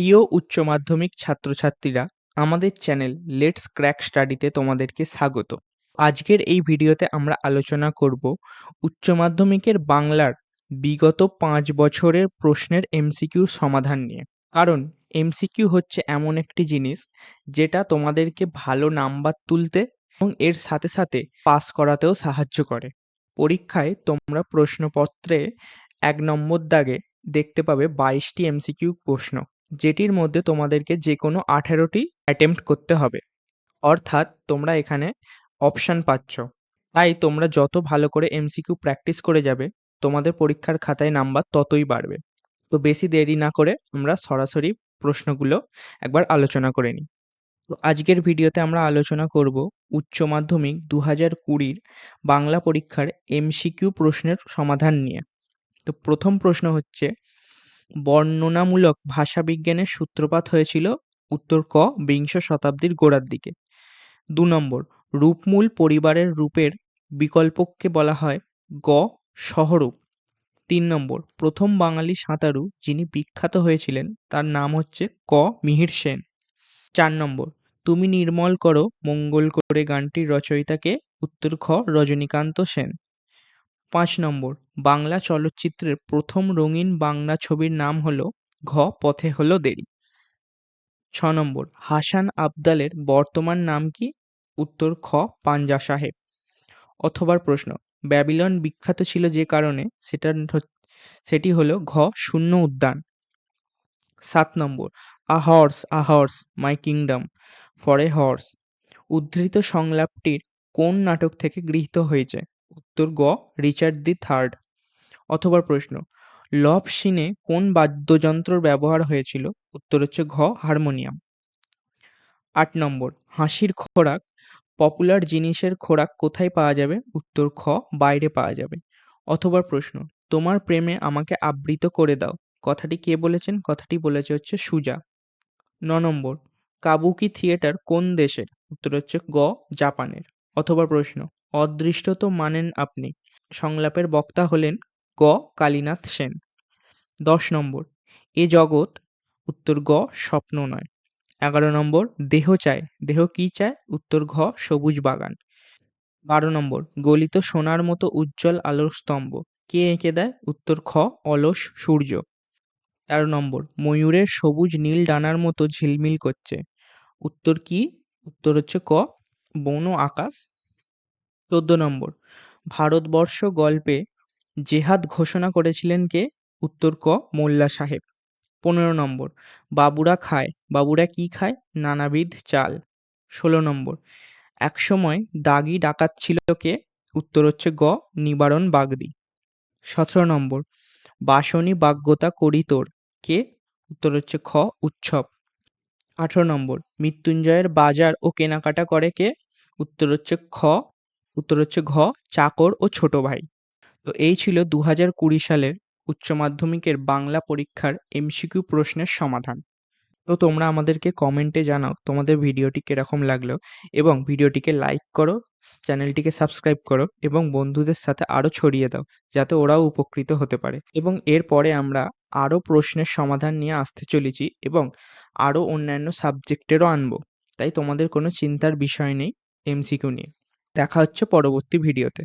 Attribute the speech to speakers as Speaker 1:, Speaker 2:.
Speaker 1: প্রিয় উচ্চ মাধ্যমিক ছাত্রছাত্রীরা, আমাদের চ্যানেল লেটস ক্র্যাক স্টাডিতে তোমাদেরকে স্বাগত। আজকের এই ভিডিওতে আমরা আলোচনা করব উচ্চ মাধ্যমিকের বাংলার বিগত পাঁচ বছরের প্রশ্নের এমসিকিউ সমাধান নিয়ে। কারণ এমসিকিউ হচ্ছে এমন একটি জিনিস যেটা তোমাদেরকে ভালো নাম্বার তুলতে এবং এর সাথে সাথে পাস করাতেও সাহায্য করে। পরীক্ষায় তোমরা প্রশ্নপত্রে এক নম্বর দাগে দেখতে পাবে বাইশটি এমসিকিউ প্রশ্ন। যেটির মধ্যে তোমাদেরকে যে কোনো আঠেরোটি অ্যাটেম্প্ট করতে হবে। অর্থাৎ তোমরা এখানে অপশান পাচ্ছ। তাই তোমরা যত ভালো করে এমসিকিউ প্র্যাকটিস করে যাবে, তোমাদের পরীক্ষার খাতায় নাম্বার ততই বাড়বে। তো বেশি দেরি না করে আমরা সরাসরি প্রশ্নগুলো একবার আলোচনা করে নিই। তো আজকের ভিডিওতে আমরা আলোচনা করব উচ্চ মাধ্যমিক দু হাজার কুড়ির বাংলা পরীক্ষার এমসিকিউ প্রশ্নের সমাধান নিয়ে। তো প্রথম প্রশ্ন হচ্ছে বর্ণনামূলক ভাষাবিজ্ঞানের সূত্রপাত হয়েছিল উত্তর ক বিংশ শতাব্দীর গোড়ার দিকে। দু নম্বর, রূপমূল পরিবারের রূপের বিকল্পকে বলা হয় গ সহরূপ। তিন নম্বর, প্রথম বাঙালি সাঁতারু যিনি বিখ্যাত হয়েছিলেন তার নাম হচ্ছে ক মিহির সেন। চার নম্বর, তুমি নির্মল করো, মঙ্গল করে গানটির রচয়িতাকে উত্তর খ রজনীকান্ত সেন। পাঁচ নম্বর, বাংলা চলচ্চিত্রের প্রথম রঙিন বাংলা ছবির নাম হলো ঘ, পথে হলো দেরি। ছ নম্বর, হাসান আবদালের বর্তমান নাম কি? উত্তর, খ, পাঞ্জা সাহেব। অথবার প্রশ্ন, ব্যাবিলন বিখ্যাত ছিল যে কারণে সেটা সেটি হলো ঘ, শূন্য উদ্যান। সাত নম্বর, a horse a horse, my kingdom, for a horse. উদ্ধৃত সংলাপটির কোন নাটক থেকে গৃহীত হয়েছে? উত্তর গ, রিচার্ড দি থার্ড। অথবা প্রশ্ন লভ সিনে কোন বাদ্যযন্ত্রর ব্যবহার হয়েছিল? উত্তর হচ্ছে ঘ, হারমোনিয়াম। আট নম্বর, হাসির খোরাক, পপুলার জিনিসের খোরাক কোথায় পাওয়া যাবে? উত্তর খ, বাইরে পাওয়া যাবে। অথবা প্রশ্ন, তোমার প্রেমে আমাকে আবৃত করে দাও। কথাটি কে বলেছেন? কথাটি বলেছে হচ্ছে সুজা। ন নম্বর, কাবুকি থিয়েটার কোন দেশের? উত্তর হচ্ছে গ, জাপানের। অথবা প্রশ্ন। অদৃষ্ট তো মানেন আপনি। সংলাপের বক্তা হলেন গ. কালীনাথ সেন। দশ নম্বর, এ জগৎ, উত্তর গ, স্বপ্ন নয়। এগারো নম্বর, দেহ চায়। দেহ কি চায়? উত্তর ঘ, সবুজ বাগান। বারো নম্বর, গলিত সোনার মতো উজ্জ্বল আলোর স্তম্ভ। কে এঁকে দেয়? উত্তর খ, অলস সূর্য। তেরো নম্বর, ময়ূরের সবুজ নীল ডানার মতো ঝিলমিল করছে। উত্তর কি? উত্তর হচ্ছে ক বন আকাশ। চোদ্দ নম্বর, ভারতবর্ষ গল্পে জেহাদ ঘোষণা করেছিলেন কে? উত্তর ক, মোল্লা সাহেব। পনেরো নম্বর, বাবুরা খায়, বাবুরা কি খায়? নানাবিধ চাল। ষোলো নম্বর, একসময় দাগি ডাকাত ছিল কে? উত্তর হচ্ছে গ, নিবারণ বাগদি। সতেরো নম্বর, বাসনী বাগ্যতা করি তোর কে? উত্তর হচ্ছে খ, উৎসব। আঠেরো নম্বর, মৃত্যুঞ্জয়ের বাজার ও কেনাকাটা করে কে? উত্তর হচ্ছে খ, উত্তর হচ্ছে ঘ, চাকর ও ছোট ভাই। তো এই ছিল দু হাজার কুড়ি সালের উচ্চ মাধ্যমিকের বাংলা পরীক্ষার এমসিকিউ প্রশ্নের সমাধান। তো তোমরা আমাদেরকে কমেন্টে জানাও তোমাদের ভিডিওটি কীরকম লাগল এবং ভিডিওটিকে লাইক করো চ্যানেলটিকে সাবস্ক্রাইব করো এবং বন্ধুদের সাথে আরও ছড়িয়ে দাও যাতে ওরাও উপকৃত হতে পারে। এবং এরপরে আমরা আরও প্রশ্নের সমাধান নিয়ে আসতে চলেছি এবং আরও অন্যান্য সাবজেক্টেরও আনব। তাই তোমাদের কোনো চিন্তার বিষয় নেই এমসিকিউ নিয়ে। দেখা হচ্ছে পরবর্তী ভিডিওতে